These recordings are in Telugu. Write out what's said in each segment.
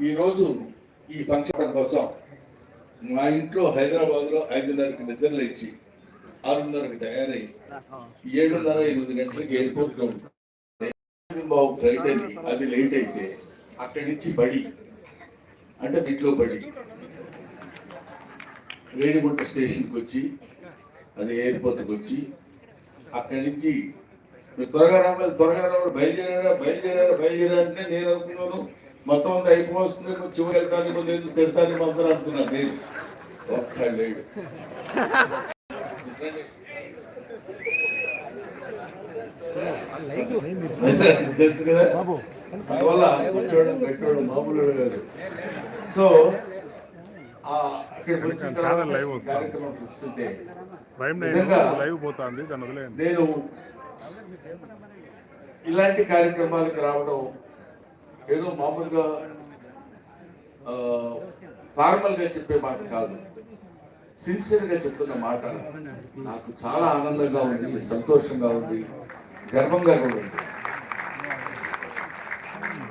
ఈరోజు ఈ ఫంక్షన్ కోసం మా ఇంట్లో హైదరాబాద్లో ఐదున్నరకి నిద్రలు ఇచ్చి ఆరున్నరకి తయారై ఏడున్నర ఎనిమిది గంటలకి ఎయిర్పోర్ట్లో బాబు ఫ్లైట్ అని అది లేట్ అయితే అక్కడి నుంచి బడి అంటే ఇంట్లో బడి రేణిగుంట స్టేషన్కి వచ్చి అది ఎయిర్పోర్ట్కి వచ్చి అక్కడి నుంచి త్వరగా రావాలి త్వరగా రావాలి బయలుదేరారా బయలుదేరారా బయలుదేరారంటే నేను అనుకున్నాను. మొత్తం అంతా అయిపోతుంది చివరి వెళ్తాను లేదు తిడతాను అందరూ అనుకున్నాను నేను. ఒక్క లేడు తెలుసు కదా? అందువల్ల పెట్టోడు పెట్టోడు మామూలు కాదు సో అక్కడికి వచ్చిన. కార్యక్రమం చూస్తుంటే లైవ్ పోతుంది నేను ఇలాంటి కార్యక్రమాలకు రావడం ఏదో మామూలుగా ఫార్మల్గా చెప్పే మాట కాదు. సిన్సియర్గా చెప్తున్న మాట నాకు చాలా ఆనందంగా ఉంది సంతోషంగా ఉంది గర్వంగా కూడా ఉంది.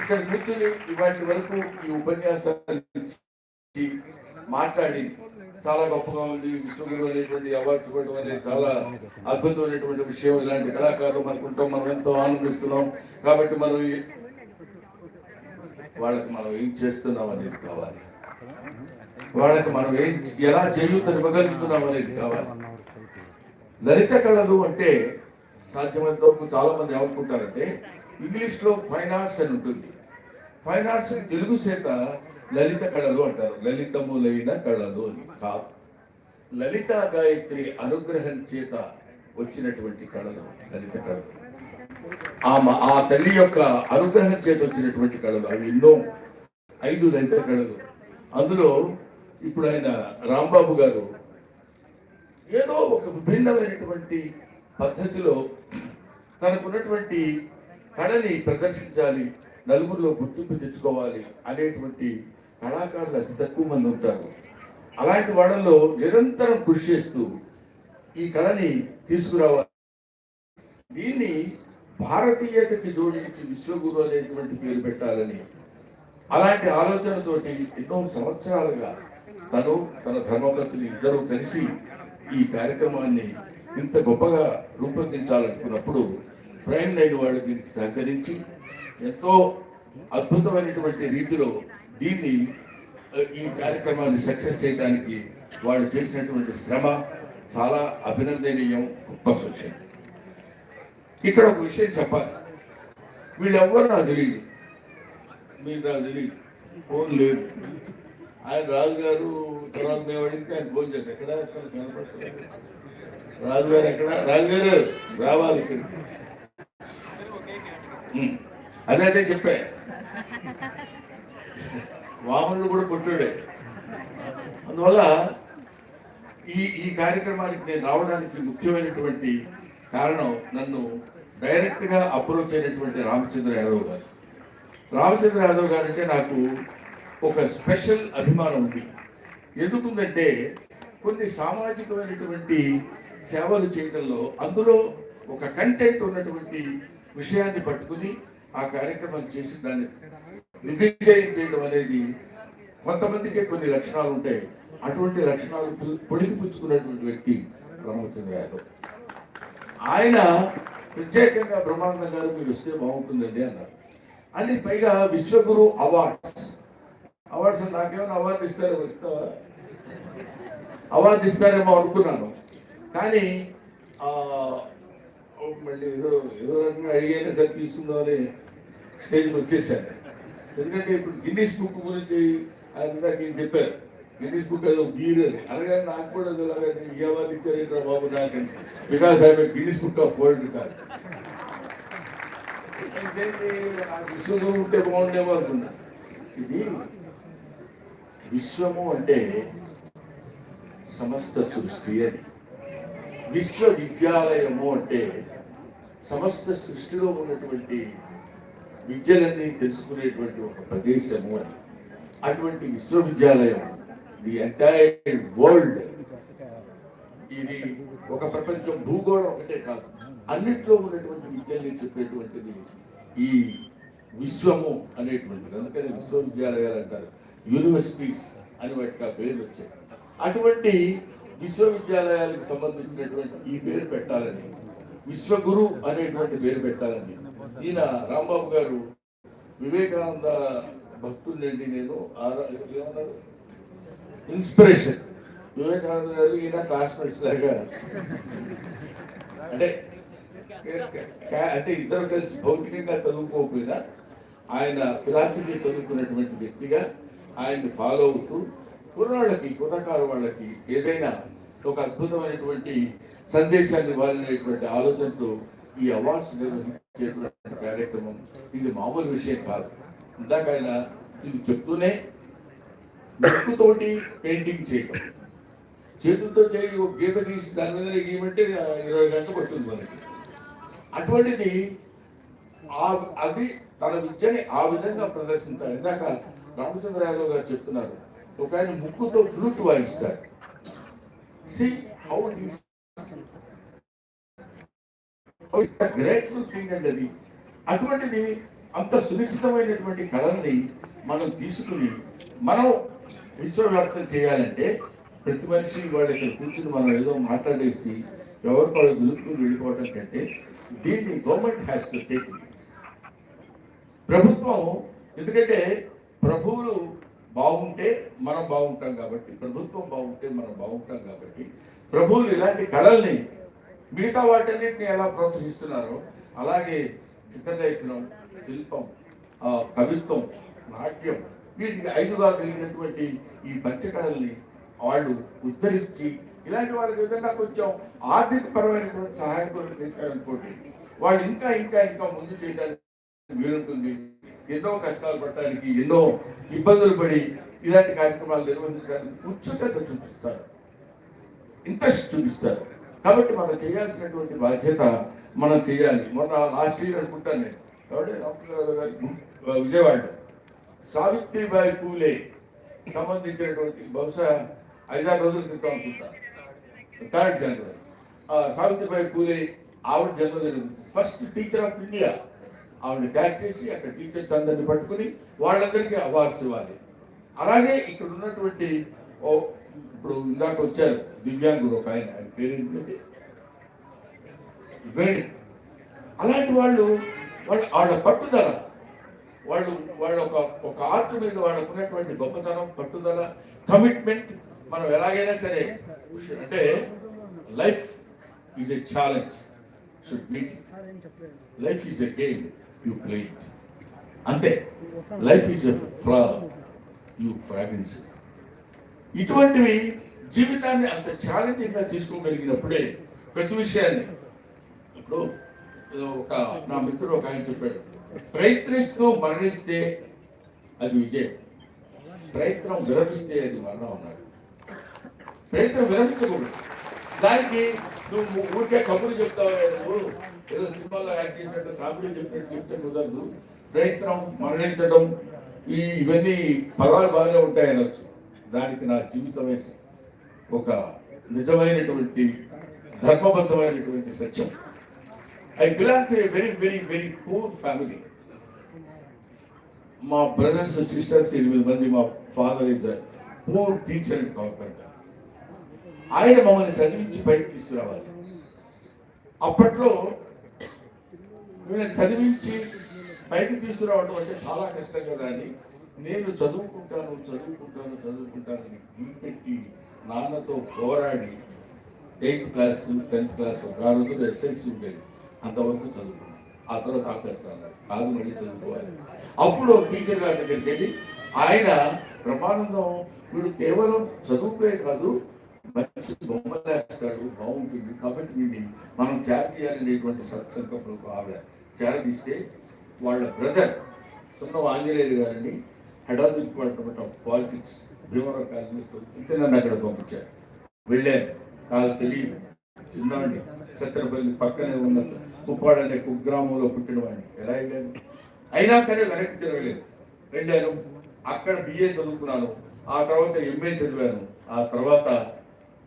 ఇక్కడ కూర్చుని ఇవాటి వరకు ఈ ఉపన్యాసాలు మాట్లాడి చాలా గొప్పగా ఉంది. విశ్వగురు అనేటువంటి అవార్డ్స్ ఇవ్వడం అనేది చాలా అద్భుతమైనటువంటి విషయం. ఇలాంటి కళాకారులు మనకుంటాం మనం ఎంతో ఆనందిస్తున్నాం. కాబట్టి మనం వాళ్ళకి మనం ఏం చేస్తున్నాం అనేది కావాలి. వాళ్ళకి మనం ఏం ఎలా చేయూతనివ్వగలుగుతున్నాం అనేది కావాలి. లలిత కళలు అంటే సాధ్యమైనంత వరకు చాలా మంది ఏమనుకుంటారంటే ఇంగ్లీష్లో ఫైన్ ఆర్ట్స్ అని ఉంటుంది. ఫైన్ ఆర్ట్స్ తెలుగు చేత లలిత కళలు అంటారు. లలితములైన కళలు అని కాదు. లలిత గాయత్రి అనుగ్రహం చేత వచ్చినటువంటి కళలు లలిత కళలు. ఆ ఆ తల్లి యొక్క అనుగ్రహం చేత వచ్చినటువంటి కళలు. అవి ఎన్నో ఐదు దళిత కళలు. అందులో ఇప్పుడు ఆయన రాంబాబు గారు ఏదో ఒక విభిన్నమైనటువంటి పద్ధతిలో తనకున్నటువంటి కళని ప్రదర్శించాలి నలుగురిలో గుర్తింపు తెచ్చుకోవాలి అనేటువంటి కళాకారులు అతి తక్కువ మంది ఉంటారు. అలాంటి వాళ్ళలో నిరంతరం కృషి చేస్తూ ఈ కళని తీసుకురావాలి. దీన్ని భారతీయతకి జోడించి విశ్వగురు అనేటువంటి పేరు పెట్టాలని అలాంటి ఆలోచనతోటి ఎన్నో సంవత్సరాలుగా తను తన ధర్మగతులు ఇద్దరు కలిసి ఈ కార్యక్రమాన్ని ఇంత గొప్పగా రూపొందించాలనుకున్నప్పుడు ప్రైమ్ నైన్ వాళ్ళు దీనికి సహకరించి ఎంతో అద్భుతమైనటువంటి రీతిలో దీన్ని ఈ కార్యక్రమాన్ని సక్సెస్ చేయడానికి వాళ్ళు చేసినటువంటి శ్రమ చాలా అభినందనీయం గొప్ప సూచన ఇక్కడ ఒక విషయం చెప్పాలి. వీళ్ళెవ్వరు నాకు తెలియదు. మీరు నాకు తెలియదు. ఫోన్ లేదు. ఆయన రాజు గారు తర్వాత మేము అడిగితే ఆయన ఫోన్ చేసి ఎక్కడ కనపడుతుంది రాజు గారు ఎక్కడ? రాజు గారు రావాలి ఇక్కడికి ఉమ్. అదే అదే చెప్పా. వామనుడు కూడా పుట్టాడే అందువల్ల ఈ ఈ కార్యక్రమానికి నేను రావడానికి ముఖ్యమైనటువంటి కారణం నన్ను డైరెక్ట్గా అప్రోచ్ అయినటువంటి రామచంద్ర యాదవ్ గారు. రామచంద్ర యాదవ్ గారు అంటే నాకు ఒక స్పెషల్ అభిమానం ఉంది. ఎందుకుందంటే కొన్ని సామాజికమైనటువంటి సేవలు చేయడంలో అందులో ఒక కంటెంట్ ఉన్నటువంటి విషయాన్ని పట్టుకుని ఆ కార్యక్రమం చేసి దాన్ని దిగ్విజయం చేయడం అనేది కొంతమందికే కొన్ని లక్షణాలు ఉంటాయి. అటువంటి లక్షణాలు పు- పుచ్చుకున్నటువంటి వ్యక్తి రామచంద్ర యాదవ్. ఆయన ప్రత్యేకంగా బ్రహ్మానందం గారు మీరు వస్తే బాగుంటుందండి అన్నారు. అని పైగా విశ్వగురు అవార్డ్స్. అవార్డ్స్ నాకేమైనా అవార్డు ఇస్తారో ఇస్తావా? అవార్డు ఇస్తారేమో అనుకున్నాను. కానీ మళ్ళీ ఏదో ఏదో రకంగా అడిగైనా సరే తీసుకుందామని స్టేజ్కి వచ్చేసాను. ఎందుకంటే ఇప్పుడు గిన్నీస్ బుక్ గురించి ఆయన నేను చెప్పారు గిరీష్ బుక్ ఏదో గీర్. అని అనగానే నాకు కూడా ఏదో అలాగే ఈ ఇచ్చారు బాబు నాకని because I Guinness book of world record ఇంకేంటి, ఉంటే బాగుండేమో అనుకున్నా. ఇది విశ్వము అంటే సమస్త సృష్టి అని. విశ్వవిద్యాలయము అంటే సమస్త సృష్టిలో ఉన్నటువంటి విద్యలన్నీ తెలుసుకునేటువంటి ఒక ప్రదేశము అని. అటువంటి విశ్వవిద్యాలయం ది ఎంటైర్ వరల్డ్ ఇది ఒక ప్రపంచం భూగోళం ఒకటే కాదు. అన్నిట్లో ఉన్నటువంటి విద్యల్ని చెప్పేటువంటిది ఈ విశ్వము అనేటువంటిది. అందుకని విశ్వవిద్యాలయాలు అంటారు. యూనివర్సిటీస్ అని వాటికి ఆ పేరు వచ్చాయి అటువంటి విశ్వవిద్యాలయాలకు సంబంధించినటువంటి ఈ పేరు పెట్టాలని విశ్వగురు అనేటువంటి పేరు పెట్టాలని ఈయన రాంబాబు గారు వివేకానంద భక్తులండి నేను. ఆరా- ఏమన్నారు? ఇన్స్పిరేషన్. వివేకానంద గారు ఈయన క్లాస్మేట్స్ లాగా. అంటే అంటే ఇద్దరు కలిసి భౌతికంగా చదువుకోకపోయినా ఆయన ఫిలాసఫీ చదువుకున్నటువంటి వ్యక్తిగా ఆయన్ని ఫాలో అవుతూ కుర్రాళ్ళకి కుర్రకారు వాళ్ళకి ఏదైనా ఒక అద్భుతమైనటువంటి సందేశాన్ని ఇవ్వాలనేటువంటి ఆలోచనతో ఈ అవార్డ్స్ నిర్వహించేటువంటి కార్యక్రమం. ఇది మామూలు విషయం కాదు. ఇందాక ఆయన ఇది చెప్తూనే ముక్కుతోటి పెయింటింగ్ చేయటం. చేతులతో చేయి ఒక గీత గీసి దాని మీద గీయమంటే ఇరవై గంటలు పడుతుంది మనకి. అటువంటిది ఆ- అది తన విద్యని ఆ విధంగా ప్రదర్శించాలి. ఇందాక రామచంద్ర యాదవ్ గారు చెప్తున్నారు ఒక ఆయన ముక్కుతో ఫ్లూట్ వాయిస్తారు. సి హౌ గ్రేట్ఫుల్ థింగ్ అండి అది. అటువంటిది అంత సునిశ్చితమైనటువంటి కళల్ని మనం తీసుకుని మనం విశ్వవ్యాప్తం చేయాలంటే ప్రతి మనిషి వాళ్ళు ఇక్కడ కూర్చుని మనం ఏదో మాట్లాడేసి ఎవరు వాళ్ళు దులుపుకుని వెళ్ళిపోవడం కంటే దీన్ని గవర్నమెంట్ హ్యాస్ టు టేక్ ప్రభుత్వం ఎందుకంటే ప్రభువులు బాగుంటే మనం బాగుంటాం కాబట్టి ప్రభుత్వం బాగుంటే మనం బాగుంటాం కాబట్టి ప్రభువులు ఇలాంటి కళల్ని మిగతా వాటన్నిటిని ఎలా ప్రోత్సహిస్తున్నారో అలాగే చిత్రలేఖనం శిల్పం కవిత్వం నాట్యం వీటికి ఐదుగా కలిగినటువంటి ఈ పంచకళల్ని వాళ్ళు ఉద్ధరించి ఇలాంటి వాళ్ళకి ఏదైనా కొంచెం ఆర్థిక పరమైనటువంటి సహాయం కూడా చేశారనుకోండి వాళ్ళు ఇంకా ఇంకా ఇంకా ముందు చేయడానికి వీలుంటుంది. ఎన్నో కష్టాలు పడటానికి ఎన్నో ఇబ్బందులు పడి ఇలాంటి కార్యక్రమాలు నిర్వహించడానికి ఉత్సుకత చూపిస్తారు. ఇంట్రెస్ట్ చూపిస్తారు. కాబట్టి మనం చేయాల్సినటువంటి బాధ్యత మనం చేయాలి. మొన్న లాస్ట్ ఇయర్ అనుకుంటాను నేను. కాబట్టి రామకృష్ణరావు గారు? విజయవాడలో. సావిత్రిబాయి పూలే సంబంధించినటువంటి బహుశా ఐదారు రోజుల క్రితం అనుకుంటా. థర్డ్ జనవరి. సావిత్రిబాయి పూలే ఆవిడ జన్మదినం. ఫస్ట్ టీచర్ ఆఫ్ ఇండియా ఆవిడ క్యాచ్ చేసి అక్కడ టీచర్స్ అందరిని పట్టుకుని వాళ్ళందరికీ అవార్డ్స్ ఇవ్వాలి. అలాగే ఇక్కడ ఉన్నటువంటి ఓ ఇప్పుడు ఇందాక వచ్చారు దివ్యాంగుడు ఒక ఆయన ఆయన పేరేంటంటే వేణి. అలాంటి వాళ్ళు వాళ్ళ వాళ్ళ పట్టుదల వాళ్ళు వాళ్ళ ఒక ఒక ఆర్ట్ మీద వాళ్ళకు ఉన్నటువంటి గొప్పతనం పట్టుదల కమిట్మెంట్ మనం ఎలాగైనా సరే అంటే life is a challenge should meet life is a game you play అంతే. Life is a flower you fragrance ఇటువంటివి జీవితాన్ని అంత ఛాలెంజింగ్గా తీసుకోగలిగినప్పుడే ప్రతి విషయాన్ని ఇప్పుడు ఒక నా మిత్రుడు ఒక ఆయన చెప్పాడు. ప్రయత్నిస్తూ మరణిస్తే అది విజయం. ప్రయత్నం విరమిస్తే అది మరణం అన్నాడు. ప్రయత్నం విరమించకూడదు. దానికి నువ్వు ఊరికే కబుర్లు చెప్తావు నువ్వు ఏదో సినిమాలో యాక్ట్ చేసినట్టు కామెడీ చెప్పినట్టు చెప్తే కుదరదు. ప్రయత్నం మరణించడం ఈ ఇవన్నీ పదాలు బాగానే ఉంటాయి అనొచ్చు. దానికి నా జీవితమే ఒక నిజమైనటువంటి ధర్మబద్ధమైనటువంటి సత్యం. I belong to very very very poor family మా బ్రదర్స్ సిస్టర్స్ ఎనిమిది మంది మా father is poor teacher and carpenter ఆయన మమ్మల్ని చదివించి బయటకు తీసుకురావాలి. అప్పట్లో వీళ్ళని చదివించి పైకి తీసుకురావడం అంటే చాలా కష్టం కదా అని నేను చదువుకుంటాను చదువుకుంటాను చదువుకుంటానని పెట్టి నాన్నతో పోరాడి ఎయిత్ క్లాస్ టెన్త్ క్లాస్ ఆ రోజుల్లో ఎస్ఎల్సి ఉండేది. అంతవరకు చదువుకున్నాను. ఆ తర్వాత ఆపేస్తాను కాదు మళ్ళీ చదువుకోవాలి. అప్పుడు టీచర్ గారి దగ్గరికి వెళ్ళి ఆయన బ్రహ్మానందం వీడు కేవలం చదువుకే కాదు మంచి బొమ్మలు వేస్తాడు బాగుంటుంది. కాబట్టి వీడిని మనం చేరదీయాలనేటువంటి సత్సంకల్పంలో ఆవిడ చేరదీస్తే వాళ్ళ బ్రదర్ సున్న ఆంజనేయులు గారిని head of department of politics Bhimavaram కాలేజీలో చదువుతుంటే నన్ను అక్కడ పంపించారు. వెళ్ళాను. నాకు తెలియదు. చిన్నవాడిని సత్యనపల్లి పక్కనే ఉన్న కుప్పాడు అనే కుగ్రామంలో పుట్టినవాడిని ఎలా వెళ్ళాను అయినా సరే వెనక్కి తిరగలేదు. వెళ్ళాను. అక్కడ బిఏ చదువుకున్నాను. ఆ తర్వాత ఎంఏ చదివాను. ఆ తర్వాత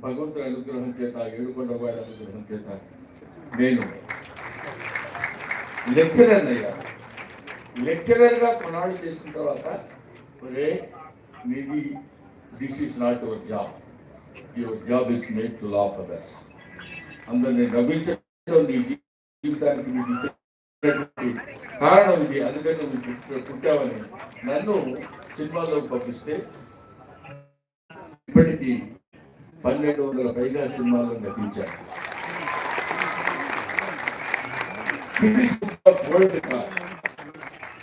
భగవంతుని అనుగ్రహం చేత ఏడుకొండ వారి అనుగ్రహం చేత నేను లెక్చరర్ అయ్యా. లెక్చరర్గా కొన్నాళ్ళు చేసిన తర్వాత ఒరే నీది this is not your job your job is made to laugh others అందరినీ నవ్వించడం నీ జీవితానికి కారణం ఇది. అందుకని నువ్వు పుట్టావని నన్ను సినిమాలోకి పంపిస్తే ఇప్పటికీ పన్నెండు వందల పైగా సినిమాల్లో నటించాను వరల్డ్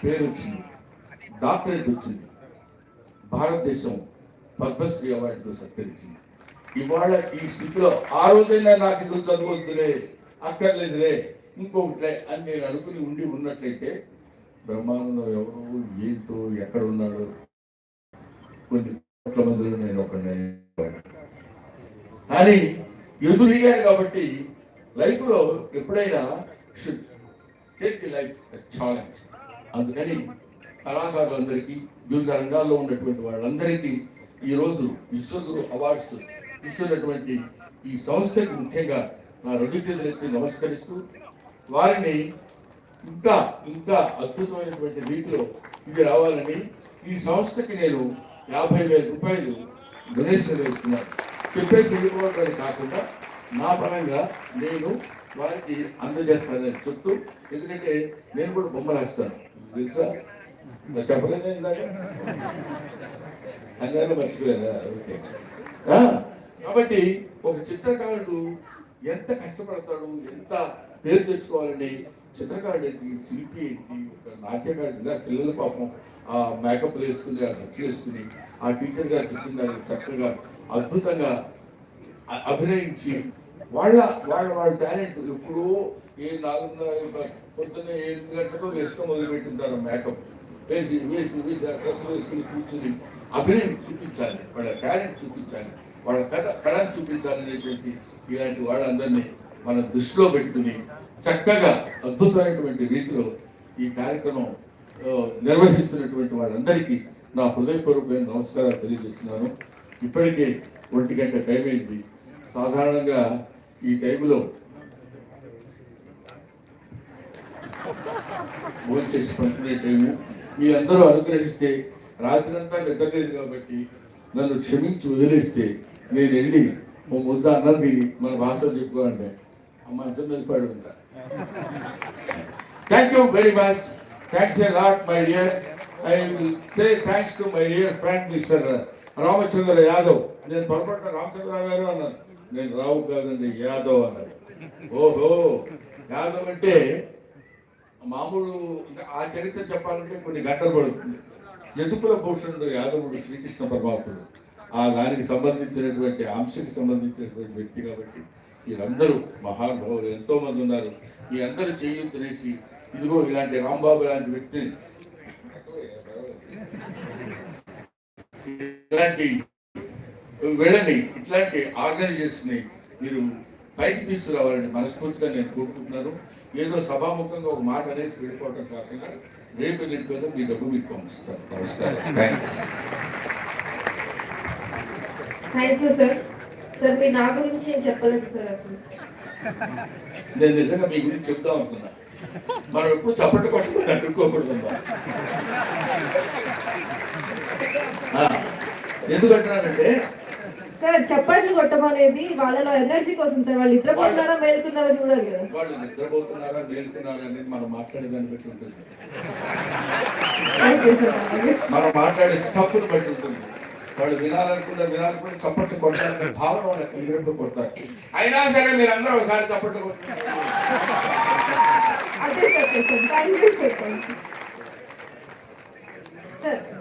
పేరు వచ్చింది డాక్టరేట్ వచ్చింది. భారతదేశం పద్మశ్రీ అవార్డుతో సత్కరించింది. ఇవాళ ఈ స్థితిలో ఆ రోజైనా నాకు ఇది చదవద్దులే అక్కర్లేదులే. ఇంకొకటిలే అని నేను అనుకుని ఉండి ఉన్నట్లయితే బ్రహ్మానందం ఎవరు ఏంటో ఎక్కడ ఉన్నాడు కొన్ని కోట్ల మందిలో నేను ఒక కానీ ఎదురయ్యారు కాబట్టి లైఫ్లో ఎప్పుడైనా should take the life challenge అందుకని కళాకారులందరికీ వివిధ రంగాల్లో ఉన్నటువంటి వాళ్ళందరికీ ఈరోజు విశ్వగురు అవార్డ్స్ ఇస్తున్నటువంటి ఈ సంస్థకు ముఖ్యంగా నా రెండు చేతులెత్తి నమస్కరిస్తూ వారిని ఇంకా ఇంకా అద్భుతమైనటువంటి రీతిలో ఇది రావాలని ఈ సంస్థకి నేను యాభై వేల రూపాయలు డొనేషన్ వేస్తున్నాను చెప్పేసి వెళ్ళిపోవడానికి కాకుండా నా పరంగా నేను వారికి అందజేస్తానని చెప్తూ ఎందుకంటే నేను కూడా బొమ్మలేస్తాను తెలుసా? చెప్పలేదు ఇందాక? అన్నారు మర్చిపోయారా? ఓకే. కాబట్టి ఒక చిత్రకారుడు ఎంత కష్టపడతాడు ఎంత పేరు తెచ్చుకోవాలండి. చిత్రకారుడు ఏంటి? శిల్పి ఏంటి? ఒక నాట్యకారుడు ఇలా పిల్లల పాపం ఆ మేకప్ వేసుకుని ఆ డ్రెస్ వేసుకుని ఆ టీచర్ గారు చెప్పిన దానికి చక్కగా అద్భుతంగా అభినయించి వాళ్ళ వాళ్ళ వాళ్ళ టాలెంట్ ఎప్పుడో ఏ నాలుగున్నర పొద్దున్న ఎనిమిది గంటలకు వేసుకొని మొదలుపెట్టింటారు మేకప్ వేసి వేసి వేసి ఆ డ్రెస్ వేసుకుని కూర్చుని అభినయం చూపించాలి. వాళ్ళ టాలెంట్ చూపించాలి. వాళ్ళ కథ కళను చూపించాలి అనేటువంటి ఇలాంటి వాళ్ళందరినీ మనం దృష్టిలో పెట్టుకుని చక్కగా అద్భుతమైనటువంటి రీతిలో ఈ కార్యక్రమం నిర్వహిస్తున్నటువంటి వారందరికీ నా హృదయపూర్వకమైన నమస్కారాలు తెలియజేస్తున్నాను. ఇప్పటికే ఒంటి గంట టైం అయింది. సాధారణంగా ఈ టైంలో భోజనం చేసి పండుకునే టైము. మీ అందరూ అనుగ్రహిస్తే రాత్రంతా నిద్రలేదు కాబట్టి నన్ను క్షమించి వదిలేస్తే నేను వెళ్ళి ఓ ముద్ద అన్నం తిని మన భాషలో చెప్పుకోవాలంటే మంచం మీద పడి thank you very much thanks a lot my dear I will say thanks to my dear friend mister Ramachandra Yadav నేను పొరపాటున రామచంద్రరావు గారు అన్నాను. నేను రావు కాదండి యాదవ్ అన్నాడు. ఓహో యాదవ్ అంటే మామూలు ఆ చరిత్ర చెప్పాలంటే కొన్ని గంటలు పడుతుంది. యదుకుల భూషణుడు యాదవుడు శ్రీకృష్ణ పరమాత్ముడు. ఆ దానికి సంబంధించినటువంటి అంశకి సంబంధించినటువంటి వ్యక్తి కాబట్టి వీరందరూ మహానుభావులు ఎంతో మంది ఉన్నారు. ఈ అందరూ చేయూతనేసి ఇదిగో ఇలాంటి రాంబాబు లాంటి వ్యక్తిని ఇలాంటి వెళ్ళని ఇట్లాంటి ఆర్గనైజేషన్ని మీరు పైకి తీసుకురావాలని మనస్ఫూర్తిగా నేను కోరుకుంటున్నాను. ఏదో సభాముఖంగా ఒక మాట అనేసి వెళ్ళిపోవడం కాకుండా రేపు వెళ్ళిపోయిన మీ డబ్బు మీకు పంపిస్తాను. నమస్కారం. Thank thank you sir sir మీరు నా గురించి ఏం చెప్పలేదు సార్ అసలు. నేను నిజంగా మీ గురించి చెప్దాం అనుకున్నా. మనం ఎప్పుడు చప్పట్లు కొట్టుకొని అడ్డుకోకూడదు ఎందుకంటున్నానంటే సార్ చప్పట్లు కొట్టమనేది వాళ్ళలో ఎనర్జీ కోసం సార్ వాళ్ళు నిద్రపోతున్నారా మేలుకున్నారా చూడాలి కదా. వాళ్ళు నిద్రపోతున్నారా మేలుకున్నారా అనేది మనం మాట్లాడేదాన్ని బట్టి ఉంటుంది. మనం మాట్లాడే స్టఫ్ను బట్టి ఉంటుంది. వాళ్ళు వినాలనుకున్న వినాలనుకున్న చప్పట్లు కొట్టాలనే భావన వాళ్ళకి కలిగినప్పుడు కొడతారు అయినా సరే మీరు అందరూ ఒకసారి చప్పట్లు కొట్టారు అదే sir sir thank you sir thank you sir